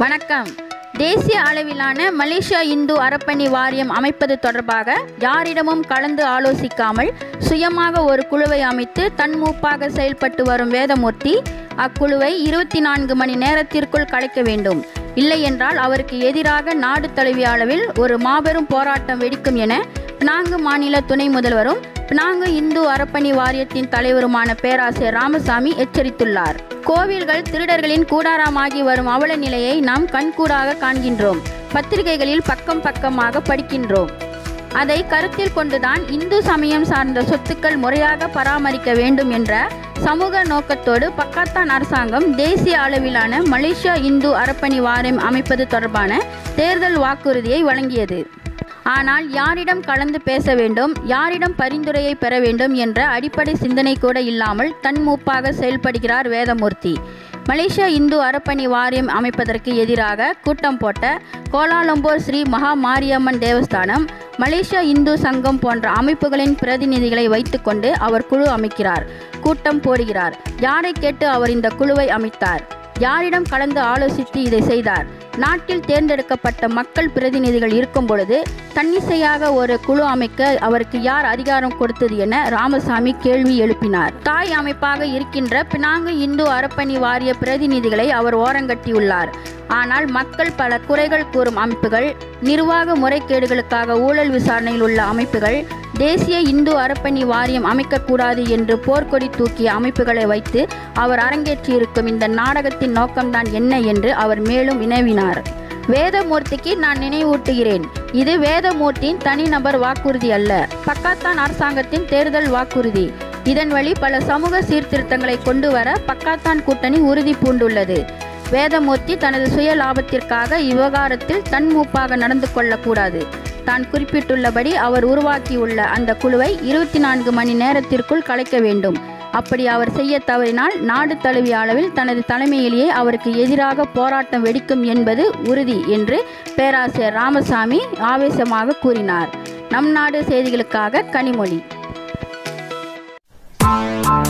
வணக்கம். தேசிய அளவிலான மலேசியா இந்து அறப்பணி வாரியம் அமைப்பது தொடர்பாக யாரிடமும் கலந்து ஆலோசிக்காமல் சுயமாக ஒரு குழுவை அமைத்து தன்மூப்பாக செயல்பட்டு வரும் வேதமூர்த்தி அக்குழுவை இருபத்தி நான்கு மணி நேரத்திற்குள் கலைக்க வேண்டும். இல்லையென்றால் அவருக்கு எதிராக நாடு தழுவிய அளவில் ஒரு மாபெரும் போராட்டம் வெடிக்கும் என பினாங்கு மாநில துணை முதல்வரும் பினாங்கு இந்து அறப்பணி வாரியத்தின் தலைவருமான பேராசிரியர் ராமசாமி எச்சரித்துள்ளார். கோவில்கள் திருடர்களின் கூடாரமாகி வரும் அவல நிலையை நாம் கண்கூடாக காண்கின்றோம். பத்திரிகைகளில் பக்கம் பக்கமாக படிக்கின்றோம். அதை கருத்தில் கொண்டுதான் இந்து சமயம் சார்ந்த சொத்துக்கள் முறையாக பராமரிக்க வேண்டும் என்ற சமூக நோக்கத்தோடு பக்காத்தான் அரசாங்கம் தேசிய அளவிலான மலேசியா இந்து அறப்பணி வாரியம் அமைப்பது தொடர்பான தேர்தல் வாக்குறுதியை வழங்கியது. ஆனால் யாரிடம் கலந்து பேச வேண்டும் யாரிடம் பரிந்துரையை பெற வேண்டும் என்ற அடிப்படை சிந்தனை கூட இல்லாமல் தன்மூப்பாக செயல்படுகிறார் வேதமூர்த்தி. மலேசியா இந்து அறப்பணி வாரியம் அமைப்பதற்கு எதிராக கூட்டம் போட்ட கோலாலம்பூர் ஸ்ரீ மகா மாரியம்மன் தேவஸ்தானம் மலேசியா இந்து சங்கம் போன்ற அமைப்புகளின் பிரதிநிதிகளை வைத்துக்கொண்டு அவர் குழு அமைக்கிறார் கூட்டம் போடுகிறார். யாரை கேட்டு அவர் இந்த குழுவை அமைத்தார்? யாரிடம் கலந்து ஆலோசித்து இதை செய்தார். நாட்டில் தேர்ந்தெடுக்கப்பட்ட மக்கள் பிரதிநிதிகள் இருக்கும் பொழுது தன்னிசையாக ஒரு குழு அமைக்க அவருக்கு யார் அதிகாரம் கொடுத்தது என ராமசாமி கேள்வி எழுப்பினார். தாய் அமைப்பாக இருக்கின்ற பினாங்கு இந்து அறப்பணி வாரிய பிரதிநிதிகளை அவர் ஓரங்கட்டியுள்ளார். ஆனால் மக்கள் பல குறைகள் கூறும் அமைப்புகள் நிர்வாக முறைகேடுகளுக்காக ஊழல் விசாரணையில் உள்ள அமைப்புகள் தேசிய இந்து அறப்பணி வாரியம் அமைக்கக்கூடாது என்று போர்க்கொடி தூக்கிய அமைப்புகளை வைத்து அவர் அரங்கேற்றியிருக்கும் இந்த நாடகத்தின் நோக்கம்தான் என்ன என்று அவர் மேலும் வினவினார் வேதமூர்த்திக்கு நான் நினைவூட்டுகிறேன். இது வேதமூர்த்தியின் தனிநபர் வாக்குறுதி அல்ல. பக்காத்தான் அரசாங்கத்தின் தேர்தல் வாக்குறுதி. இதன் வழி பல சமூக சீர்திருத்தங்களை கொண்டு வர பக்காத்தான் கூட்டணி உறுதி பூண்டுள்ளது. வேதமூர்த்தி தனது சுய லாபத்திற்காக இவ்விவகாரத்தில் தன்மூப்பாக நடந்து கொள்ளக்கூடாது. தான் குறிப்பிட்டுள்ளபடி அவர் உருவாக்கியுள்ள அந்த குழுவை இருபத்தி நான்கு மணி நேரத்திற்குள் கலைக்க வேண்டும். அப்படி அவர் செய்ய தவறினால் நாடு தழுவிய அளவில் தனது தலைமையிலேயே அவருக்கு எதிராக போராட்டம் வெடிக்கும் என்பது உறுதி என்று பேராசிரியர் ராமசாமி ஆவேசமாக கூறினார். நம் நாடு செய்திகளுக்காக கனிமொழி.